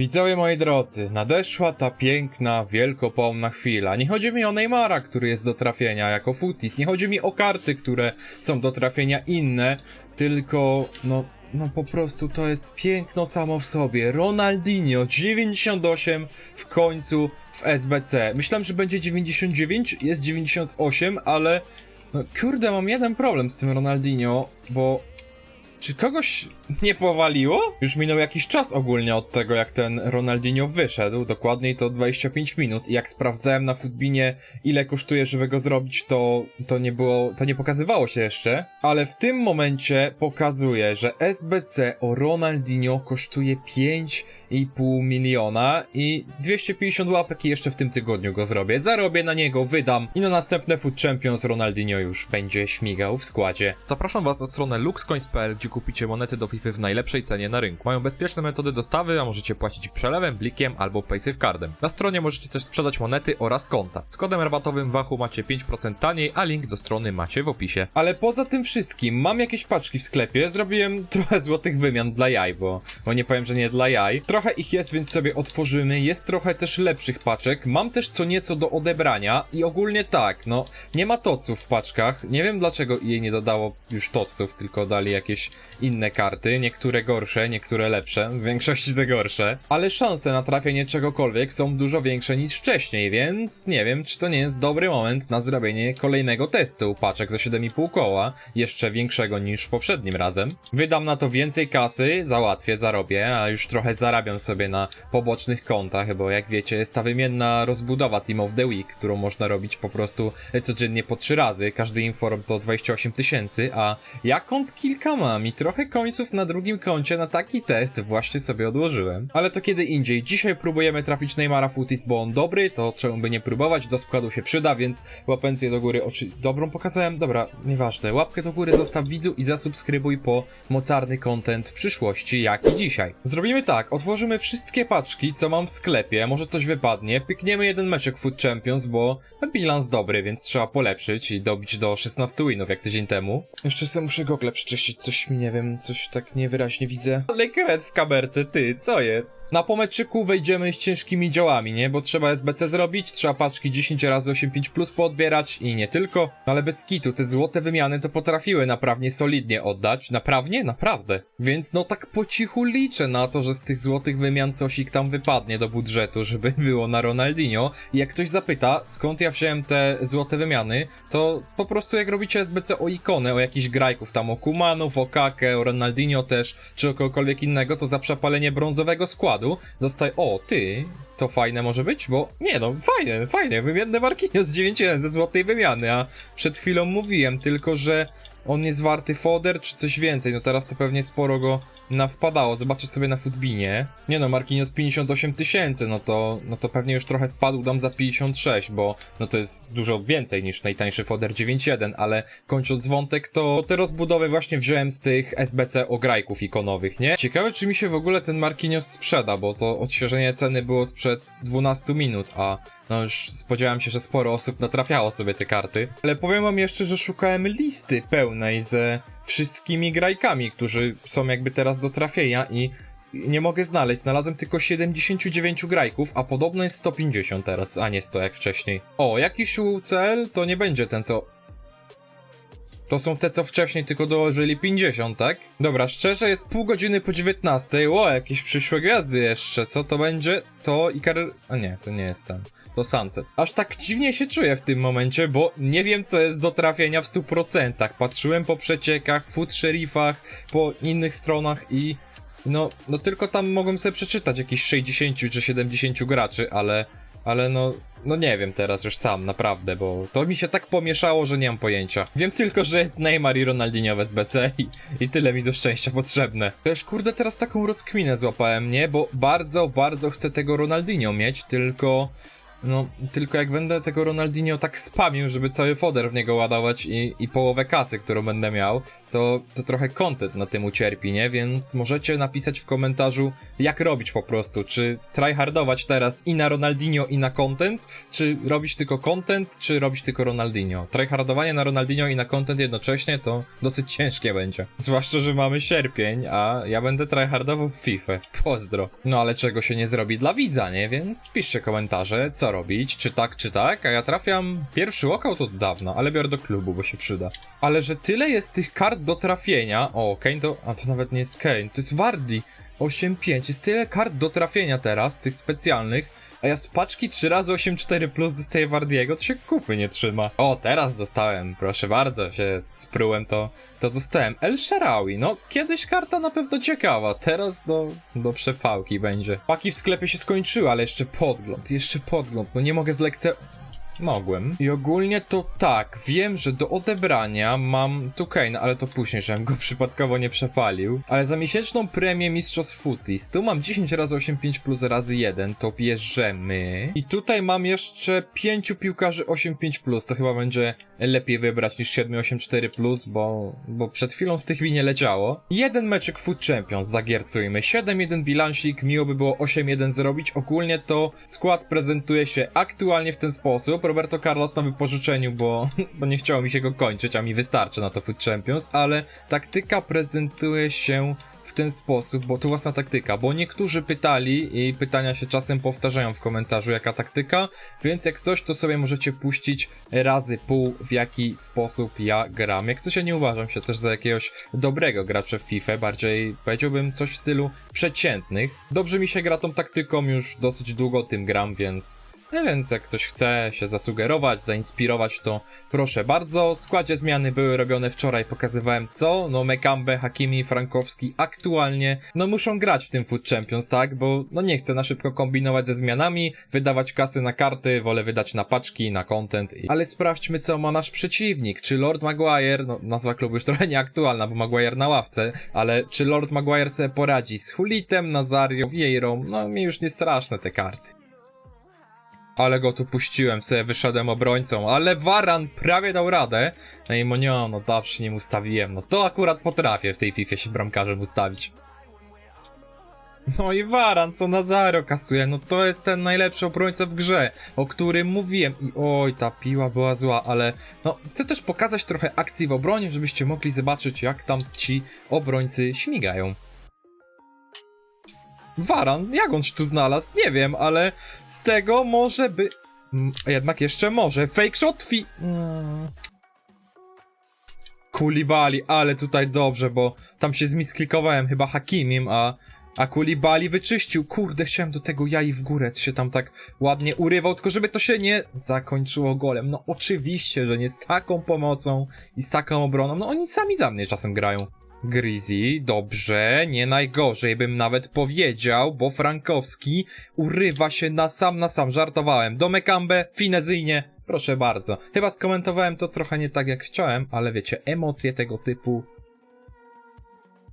Widzowie moi drodzy, nadeszła ta piękna, wielkopomna chwila. Nie chodzi mi o Neymara, który jest do trafienia jako futis, nie chodzi mi o karty, które są do trafienia inne, tylko no, no po prostu to jest piękno samo w sobie. Ronaldinho 98 w końcu w SBC. Myślałem, że będzie 99, jest 98, ale no kurde, mam jeden problem z tym Ronaldinho, bo czy kogoś nie powaliło? Już minął jakiś czas ogólnie od tego, jak ten Ronaldinho wyszedł, dokładniej to 25 minut i jak sprawdzałem na Footbinie ile kosztuje, żeby go zrobić, to, to nie było, to nie pokazywało się jeszcze, ale w tym momencie pokazuje, że SBC o Ronaldinho kosztuje 5,5 miliona i 250 łapek i jeszcze w tym tygodniu go zrobię, zarobię na niego, wydam i na następne Foot Champions Ronaldinho już będzie śmigał w składzie. Zapraszam was na stronę luxcoins.pl, gdzie kupicie monety do FIFA w najlepszej cenie na rynku. Mają bezpieczne metody dostawy, a możecie płacić przelewem, blikiem albo PaySafeCardem. Na stronie możecie też sprzedać monety oraz konta. Z kodem rabatowym Wachu macie 5% taniej, a link do strony macie w opisie. Ale poza tym wszystkim, mam jakieś paczki w sklepie, zrobiłem trochę złotych wymian dla jaj, bo, bo nie powiem, że nie dla jaj. Trochę ich jest, więc sobie otworzymy. Jest trochę też lepszych paczek. Mam też co nieco do odebrania i ogólnie tak, no, nie ma toców w paczkach. Nie wiem dlaczego jej nie dodało już toców, tylko dali jakieś inne karty. Niektóre gorsze, niektóre lepsze. W większości te gorsze. Ale szanse na trafienie czegokolwiek są dużo większe niż wcześniej, więc nie wiem, czy to nie jest dobry moment na zrobienie kolejnego testu paczek za 7,5 koła. Jeszcze większego niż poprzednim razem. Wydam na to więcej kasy, załatwię, zarobię, a już trochę zarabiam sobie na pobocznych kontach, bo jak wiecie, jest ta wymienna rozbudowa Team of the Week, którą można robić po prostu codziennie po trzy razy. Każdy inform to 28 tysięcy, a ja kont kilka mam i trochę końców na drugim koncie na taki test właśnie sobie odłożyłem. Ale to kiedy indziej. Dzisiaj próbujemy trafić Neymara Futis, bo on dobry, to czemu by nie próbować, do składu się przyda, więc łapencję do góry oczy... Dobrą pokazałem? Dobra, nieważne. Łapkę do góry zostaw widzu i zasubskrybuj po mocarny content w przyszłości, jak i dzisiaj. Zrobimy tak, otworzymy wszystkie paczki, co mam w sklepie, może coś wypadnie, pykniemy jeden meczek Food Champions, bo bilans dobry, więc trzeba polepszyć i dobić do 16 winów jak tydzień temu. Jeszcze sobie muszę gogle przeczyścić, coś mi nie wiem, coś tak niewyraźnie widzę. Ale w kamerce, ty, co jest? Na pomeczyku wejdziemy z ciężkimi działami, nie? Bo trzeba SBC zrobić, trzeba paczki 10 razy 85 plus poodbierać i nie tylko. No ale bez kitu, te złote wymiany to potrafiły naprawdę solidnie oddać. Naprawdę? Naprawdę. Więc no tak po cichu liczę na to, że z tych złotych wymian cosik tam wypadnie do budżetu, żeby było na Ronaldinho. I jak ktoś zapyta, skąd ja wziąłem te złote wymiany, to po prostu jak robicie SBC o ikonę, o jakichś grajków tam, o Kumanów, o Kakę, o Ronaldinho też, czy o kogokolwiek innego, to za przepalenie brązowego składu dostaje, o ty, to fajne może być? Bo nie no, fajne, fajne, wymienne Marquinhos 9-1 ze złotej wymiany, a przed chwilą mówiłem tylko, że on jest warty foder czy coś więcej, no teraz to pewnie sporo go nawpadało, zobaczę sobie na Footbinie. Nie no, Marquinhos 58 tysięcy, no to, no to pewnie już trochę spadł, dam za 56, bo no to jest dużo więcej niż najtańszy foder 9.1, ale kończąc wątek, to te rozbudowy właśnie wziąłem z tych SBC ograjków ikonowych, nie? Ciekawe, czy mi się w ogóle ten Marquinhos sprzeda, bo to odświeżenie ceny było sprzed 12 minut, a no już spodziewałem się, że sporo osób natrafiało sobie te karty. Ale powiem wam jeszcze, że szukałem listy pełnej ze wszystkimi grajkami, którzy są jakby teraz do trafienia i nie mogę znaleźć. Znalazłem tylko 79 grajków, a podobno jest 150 teraz, a nie 100 jak wcześniej. O, jakiś UCL to nie będzie ten co... To są te, co wcześniej tylko dołożyli 50, tak? Dobra, szczerze jest pół godziny po 19. O, jakieś przyszłe gwiazdy jeszcze. Co to będzie? To Ikar... A nie, to nie jest ten. To Sunset. Aż tak dziwnie się czuję w tym momencie, bo nie wiem, co jest do trafienia w 100%. Patrzyłem po przeciekach, food sheriffach, po innych stronach i... No, no tylko tam mogłem sobie przeczytać jakieś 60 czy 70 graczy, ale... Ale no, no nie wiem teraz już sam, naprawdę, bo to mi się tak pomieszało, że nie mam pojęcia. Wiem tylko, że jest Neymar i Ronaldinho w SBC i, i tyle mi do szczęścia potrzebne. Też kurde teraz taką rozkminę złapałem, nie? Bo bardzo, bardzo chcę tego Ronaldinho mieć, tylko... No, tylko jak będę tego Ronaldinho tak spamił, żeby cały foder w niego ładować i, i połowę kasy, którą będę miał, to, to trochę content na tym ucierpi, nie? Więc możecie napisać w komentarzu, jak robić po prostu. Czy tryhardować teraz i na Ronaldinho, i na content, czy robić tylko content, czy robić tylko Ronaldinho. Tryhardowanie na Ronaldinho i na content jednocześnie to dosyć ciężkie będzie. Zwłaszcza, że mamy sierpień, a ja będę tryhardował w FIFA. Pozdro. No ale czego się nie zrobi dla widza, nie? Więc piszcie komentarze, co robić, czy tak, czy tak, a ja trafiam pierwszy walkout od dawna, ale biorę do klubu, bo się przyda. Ale że tyle jest tych kart do trafienia, o, Kane to, a to nawet nie jest Kane, to jest Wardy. 8-5, jest tyle kart do trafienia teraz, tych specjalnych, a ja z paczki 3 razy 8-4 plus dostaję Wardiego, to się kupy nie trzyma. O, teraz dostałem, proszę bardzo, się sprułem to, to dostałem. El Sharawi, no kiedyś karta na pewno ciekawa, teraz do, do przepałki będzie. Paki w sklepie się skończyły, ale jeszcze podgląd, jeszcze podgląd, no nie mogę zlekce... Mogłem. I ogólnie to tak, wiem, że do odebrania mam tu Kane, ale to później, żebym go przypadkowo nie przepalił. Ale za miesięczną premię Mistrzostw Footies, tu mam 10 razy 8,5 plus razy 1, to bierzemy. I tutaj mam jeszcze 5 piłkarzy 8,5 plus, to chyba będzie lepiej wybrać niż 7,84 plus, bo, bo przed chwilą z tych mi nie leciało. Jeden meczek Food Champions, zagiercujmy. 7-1 bilansik, miło by było 8-1 zrobić. Ogólnie to skład prezentuje się aktualnie w ten sposób. Roberto Carlos na wypożyczeniu, bo, bo nie chciało mi się go kończyć, a mi wystarczy na to Food Champions, ale taktyka prezentuje się w ten sposób, bo to własna taktyka, bo niektórzy pytali i pytania się czasem powtarzają w komentarzu jaka taktyka, więc jak coś to sobie możecie puścić razy pół w jaki sposób ja gram. Jak coś ja nie uważam się też za jakiegoś dobrego gracza w FIFA, bardziej powiedziałbym coś w stylu przeciętnych. Dobrze mi się gra tą taktyką, już dosyć długo tym gram, więc więc jak ktoś chce się zasugerować, zainspirować, to proszę bardzo. W składzie zmiany były robione wczoraj, pokazywałem co. No Mekambe, Hakimi, Frankowski aktualnie, no muszą grać w tym Food Champions, tak? Bo no nie chcę na szybko kombinować ze zmianami, wydawać kasy na karty, wolę wydać na paczki, na content. I... Ale sprawdźmy co ma nasz przeciwnik. Czy Lord Maguire, no nazwa klubu już trochę nieaktualna, bo Maguire na ławce, ale czy Lord Maguire sobie poradzi z Hulitem, Nazario, Vieirą? No mi już nie straszne te karty. Ale go tu puściłem, sobie wyszedłem obrońcą, ale Waran prawie dał radę. No i Monio, no dobrze nim ustawiłem, no to akurat potrafię w tej FIFA się bramkarzem ustawić. No i Waran, co na zero kasuje, no to jest ten najlepszy obrońca w grze, o którym mówiłem. I oj, ta piła była zła, ale no, chcę też pokazać trochę akcji w obronie, żebyście mogli zobaczyć, jak tam ci obrońcy śmigają. Waran, jak on się tu znalazł? Nie wiem, ale z tego może by... Mm, jednak jeszcze może. Fake shot fi... Mm. Kulibali, ale tutaj dobrze, bo tam się zmisklikowałem chyba Hakimim, a... A Kulibali wyczyścił. Kurde, chciałem do tego jaj w górę, się tam tak ładnie urywał, tylko żeby to się nie zakończyło golem. No oczywiście, że nie z taką pomocą i z taką obroną. No oni sami za mnie czasem grają. Grizzly, dobrze, nie najgorzej bym nawet powiedział, bo Frankowski urywa się na sam na sam, żartowałem. Do Mekambe, finezyjnie, proszę bardzo. Chyba skomentowałem to trochę nie tak jak chciałem, ale wiecie, emocje tego typu...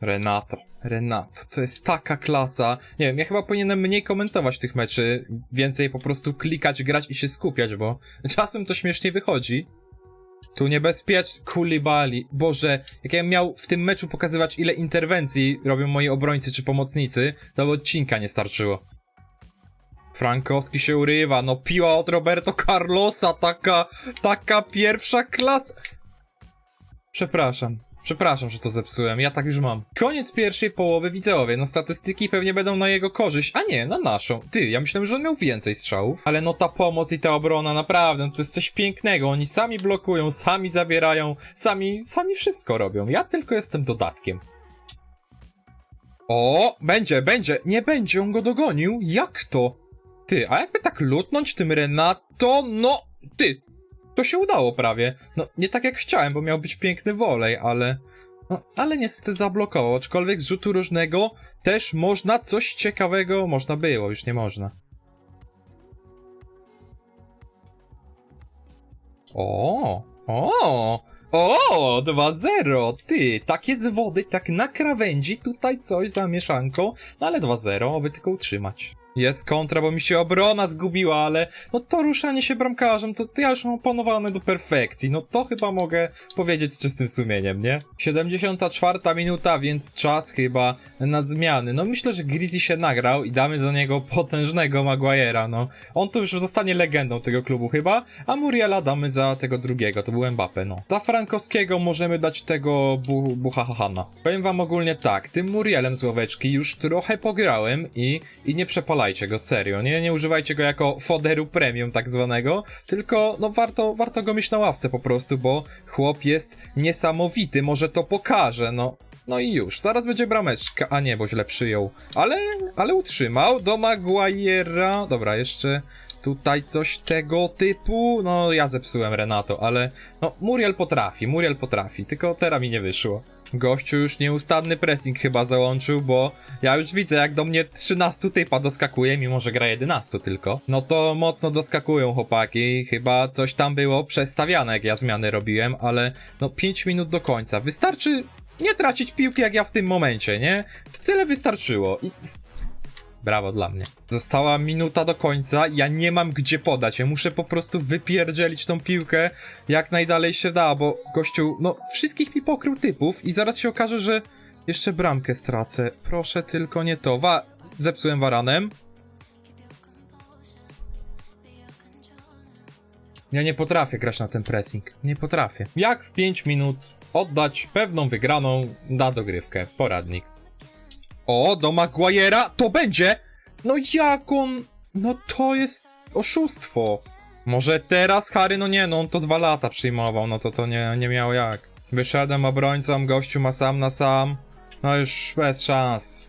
Renato, Renato, to jest taka klasa. Nie wiem, ja chyba powinienem mniej komentować tych meczy, więcej po prostu klikać, grać i się skupiać, bo czasem to śmiesznie wychodzi. Tu niebezpiecz... Kulibali. Boże, jak ja miał w tym meczu pokazywać ile interwencji robią moi obrońcy czy pomocnicy, to by odcinka nie starczyło. Frankowski się urywa, no piła od Roberto Carlosa, taka, taka pierwsza klasa. Przepraszam. Przepraszam, że to zepsułem, ja tak już mam. Koniec pierwszej połowy widzowie, no statystyki pewnie będą na jego korzyść, a nie, na naszą. Ty, ja myślałem, że on miał więcej strzałów. Ale no ta pomoc i ta obrona, naprawdę, no to jest coś pięknego. Oni sami blokują, sami zabierają, sami, sami wszystko robią. Ja tylko jestem dodatkiem. O, będzie, będzie, nie będzie, on go dogonił? Jak to? Ty, a jakby tak lutnąć tym Renato, no, ty, to się udało prawie. No, nie tak jak chciałem, bo miał być piękny wolej, ale... No, ale niestety zablokował, aczkolwiek z rzutu różnego też można coś ciekawego, można było, już nie można. O, o, o, 2-0, ty, takie z wody, tak na krawędzi, tutaj coś za mieszanką, no ale 2-0, aby tylko utrzymać. Jest kontra, bo mi się obrona zgubiła, ale no to ruszanie się bramkarzem, to, to ja już mam opanowane do perfekcji. No to chyba mogę powiedzieć z czystym sumieniem, nie? 74 minuta, więc czas chyba na zmiany. No myślę, że Grizzly się nagrał i damy za niego potężnego Maguire'a, no. On to już zostanie legendą tego klubu chyba, a Muriela damy za tego drugiego, to był Mbappe, no. Za Frankowskiego możemy dać tego bu Buchahahana. Powiem wam ogólnie tak, tym Murielem z ławeczki już trochę pograłem i, i nie przepalajcie go, serio, nie? Nie używajcie go jako foderu premium tak zwanego, tylko no warto, warto go mieć na ławce po prostu, bo chłop jest niesamowity, może to pokaże, no. No i już, zaraz będzie brameczka, a nie, bo źle przyjął, ale, ale utrzymał do Maguire'a, dobra, jeszcze tutaj coś tego typu, no ja zepsułem Renato, ale no Muriel potrafi, Muriel potrafi, tylko teraz mi nie wyszło. Gościu już nieustanny pressing chyba załączył, bo ja już widzę jak do mnie 13 typa doskakuje, mimo że gra 11 tylko. No to mocno doskakują chłopaki, chyba coś tam było przestawiane jak ja zmiany robiłem, ale no 5 minut do końca. Wystarczy nie tracić piłki jak ja w tym momencie, nie? To tyle wystarczyło i... Brawo dla mnie. Została minuta do końca, ja nie mam gdzie podać, ja muszę po prostu wypierdzielić tą piłkę jak najdalej się da, bo gościu, no wszystkich mi pokrył typów i zaraz się okaże, że jeszcze bramkę stracę. Proszę tylko nie to. Wa zepsułem waranem. Ja nie potrafię grać na ten pressing. Nie potrafię. Jak w 5 minut oddać pewną wygraną na dogrywkę? Poradnik. O, do Maguire'a to będzie! No jak on... No to jest oszustwo. Może teraz Harry, no nie, no on to dwa lata przyjmował, no to to nie, nie miało jak. Wyszedłem obrońcą, gościu ma sam na sam. No już bez szans.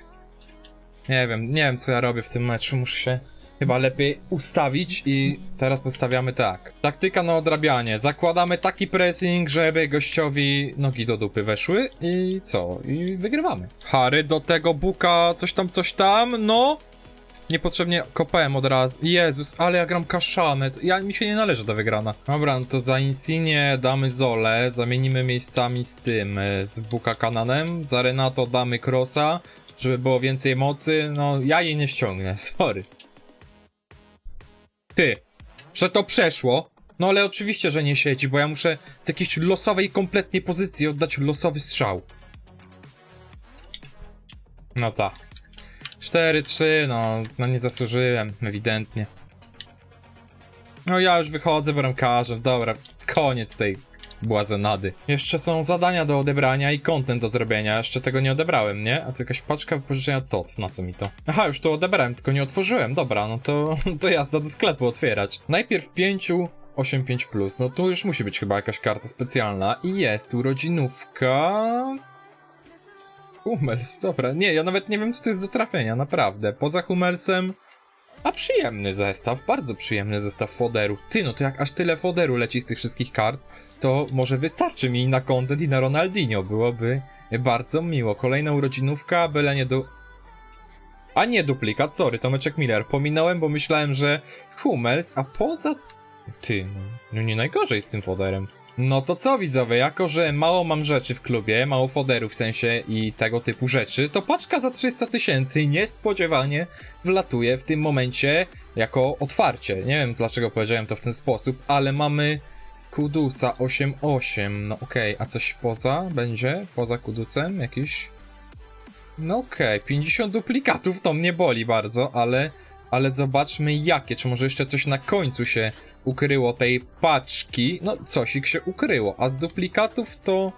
Nie wiem, nie wiem co ja robię w tym meczu, muszę się chyba lepiej ustawić i teraz ustawiamy tak. Taktyka na odrabianie. Zakładamy taki pressing, żeby gościowi nogi do dupy weszły i co? I wygrywamy. Harry do tego buka, coś tam, coś tam, no. Niepotrzebnie kopałem od razu. Jezus, ale ja gram kaszanę. to Ja, mi się nie należy do wygrana. Dobra, no to za Insigne damy Zole. Zamienimy miejscami z tym, e, z Buka Kananem. Za Renato damy Crossa, żeby było więcej mocy. No, ja jej nie ściągnę, sorry. Ty, że to przeszło. No ale oczywiście, że nie siedzi, bo ja muszę z jakiejś losowej kompletnie pozycji oddać losowy strzał. No tak. 4-3, no, no nie zasłużyłem, ewidentnie. No ja już wychodzę bramkarzem, dobra, koniec tej błazenady. Jeszcze są zadania do odebrania i content do zrobienia, jeszcze tego nie odebrałem, nie? A tu jakaś paczka wypożyczenia TOTW, na co mi to? Aha, już to odebrałem, tylko nie otworzyłem, dobra, no to, to jazda do sklepu otwierać. Najpierw 5, 8-5+, plus. no tu już musi być chyba jakaś karta specjalna i jest urodzinówka... Hummels, dobra. Nie, ja nawet nie wiem, co to jest do trafienia, naprawdę. Poza Hummelsem... A przyjemny zestaw, bardzo przyjemny zestaw foderu. Ty, no to jak aż tyle foderu leci z tych wszystkich kart, to może wystarczy mi na content i na Ronaldinho. Byłoby bardzo miło. Kolejna urodzinówka, byle nie do... A nie duplikat, sorry, Tomeczek Miller. Pominąłem, bo myślałem, że Hummels, a poza... Ty, no, no nie najgorzej z tym foderem. No to co widzowie, jako że mało mam rzeczy w klubie, mało foderów w sensie i tego typu rzeczy, to paczka za 300 tysięcy niespodziewanie wlatuje w tym momencie jako otwarcie. Nie wiem dlaczego powiedziałem to w ten sposób, ale mamy Kudusa 8.8, no okej, a coś poza będzie? Poza Kudusem jakiś? No okej, 50 duplikatów to mnie boli bardzo, ale ale zobaczmy jakie, czy może jeszcze coś na końcu się ukryło tej paczki. No, cosik się ukryło, a z duplikatów to...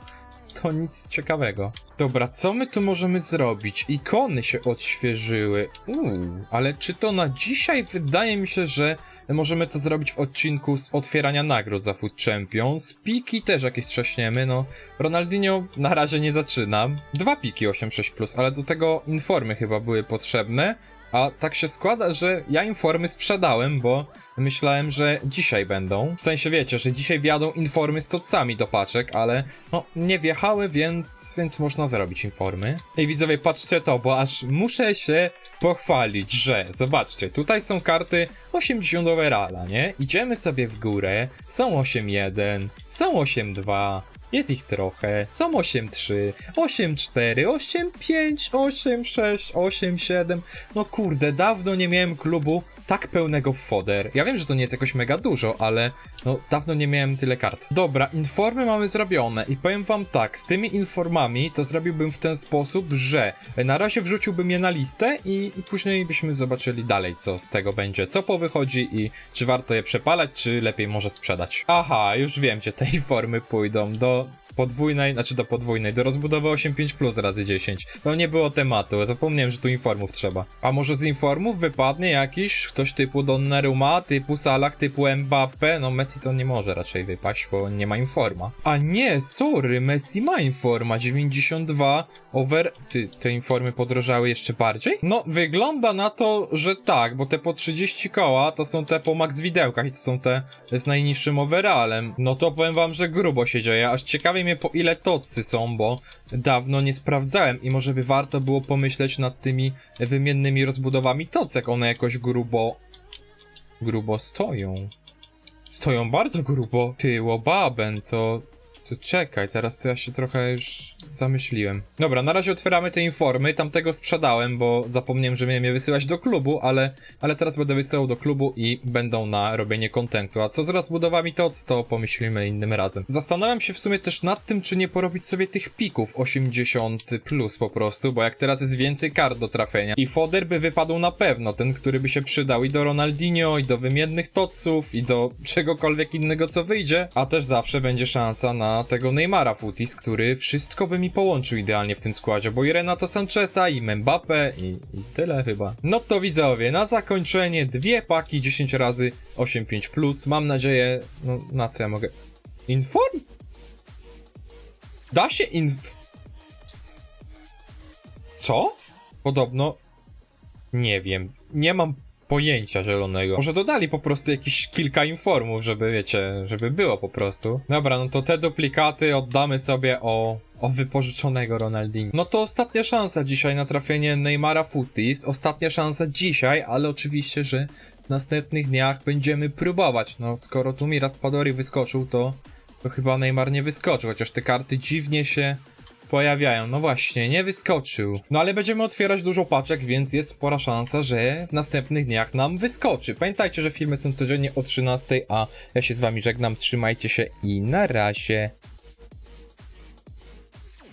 to nic ciekawego. Dobra, co my tu możemy zrobić? Ikony się odświeżyły. Uuu, ale czy to na dzisiaj? Wydaje mi się, że możemy to zrobić w odcinku z otwierania nagród za Food Champions. Piki też jakieś trzaśniemy, no. Ronaldinho na razie nie zaczynam. Dwa piki 8-6+, ale do tego informy chyba były potrzebne. A tak się składa, że ja informy sprzedałem, bo myślałem, że dzisiaj będą. W sensie wiecie, że dzisiaj wjadą informy z tocami do paczek, ale no nie wjechały, więc, więc można zrobić informy. Ej widzowie, patrzcie to, bo aż muszę się pochwalić, że zobaczcie, tutaj są karty 80 overalla, nie? Idziemy sobie w górę, są 8.1, są 8.2, Jest ich trochę. Są 8-3, 8-4, 8-5, 8-6, 8-7. No kurde, dawno nie miałem klubu tak pełnego foder. Ja wiem, że to nie jest jakoś mega dużo, ale no dawno nie miałem tyle kart. Dobra, informy mamy zrobione i powiem wam tak, z tymi informami to zrobiłbym w ten sposób, że na razie wrzuciłbym je na listę i, i później byśmy zobaczyli dalej, co z tego będzie, co powychodzi i czy warto je przepalać, czy lepiej może sprzedać. Aha, już wiem, gdzie te informy pójdą, do podwójnej, znaczy do podwójnej, do rozbudowy 8.5 plus razy 10. No nie było tematu, zapomniałem, że tu informów trzeba. A może z informów wypadnie jakiś ktoś typu Donnarumma, typu Salah, typu Mbappe? No Messi to nie może raczej wypaść, bo nie ma informa. A nie, sorry, Messi ma informa, 92 over... Ty, te informy podrożały jeszcze bardziej? No, wygląda na to, że tak, bo te po 30 koła to są te po max widełkach i to są te z najniższym overallem. No to powiem wam, że grubo się dzieje, aż ciekawie mnie po ile tocy są, bo dawno nie sprawdzałem i może by warto było pomyśleć nad tymi wymiennymi rozbudowami tocek, one jakoś grubo... grubo stoją. Stoją bardzo grubo. Tyło baben, to... To czekaj, teraz to ja się trochę już zamyśliłem. Dobra, na razie otwieramy te informy. Tamtego sprzedałem, bo zapomniałem, że miałem je wysyłać do klubu, ale, ale teraz będę wysyłał do klubu i będą na robienie kontentu. A co z rozbudowami to, to pomyślimy innym razem. Zastanawiam się w sumie też nad tym, czy nie porobić sobie tych pików 80 plus po prostu, bo jak teraz jest więcej kart do trafienia. I foder by wypadł na pewno, ten, który by się przydał i do Ronaldinho, i do wymiennych toców, i do czegokolwiek innego, co wyjdzie. A też zawsze będzie szansa na tego Neymara Futis, który wszystko by mi połączył idealnie w tym składzie, bo i Renato Sancheza, i Mbappe, i, i tyle chyba. No to widzowie, na zakończenie dwie paki 10 razy 8.5 plus. Mam nadzieję, no na co ja mogę... Inform? Da się inf... Co? Podobno... Nie wiem. Nie mam pojęcia zielonego. Może dodali po prostu jakieś kilka informów, żeby wiecie, żeby było po prostu. Dobra, no to te duplikaty oddamy sobie o o wypożyczonego Ronaldinho. No to ostatnia szansa dzisiaj na trafienie Neymara Futis. Ostatnia szansa dzisiaj, ale oczywiście, że w następnych dniach będziemy próbować. No skoro tu mi Raspadori wyskoczył, to, to chyba Neymar nie wyskoczył, chociaż te karty dziwnie się pojawiają. No właśnie, nie wyskoczył. No ale będziemy otwierać dużo paczek, więc jest spora szansa, że w następnych dniach nam wyskoczy. Pamiętajcie, że filmy są codziennie o 13, a ja się z wami żegnam. Trzymajcie się i na razie.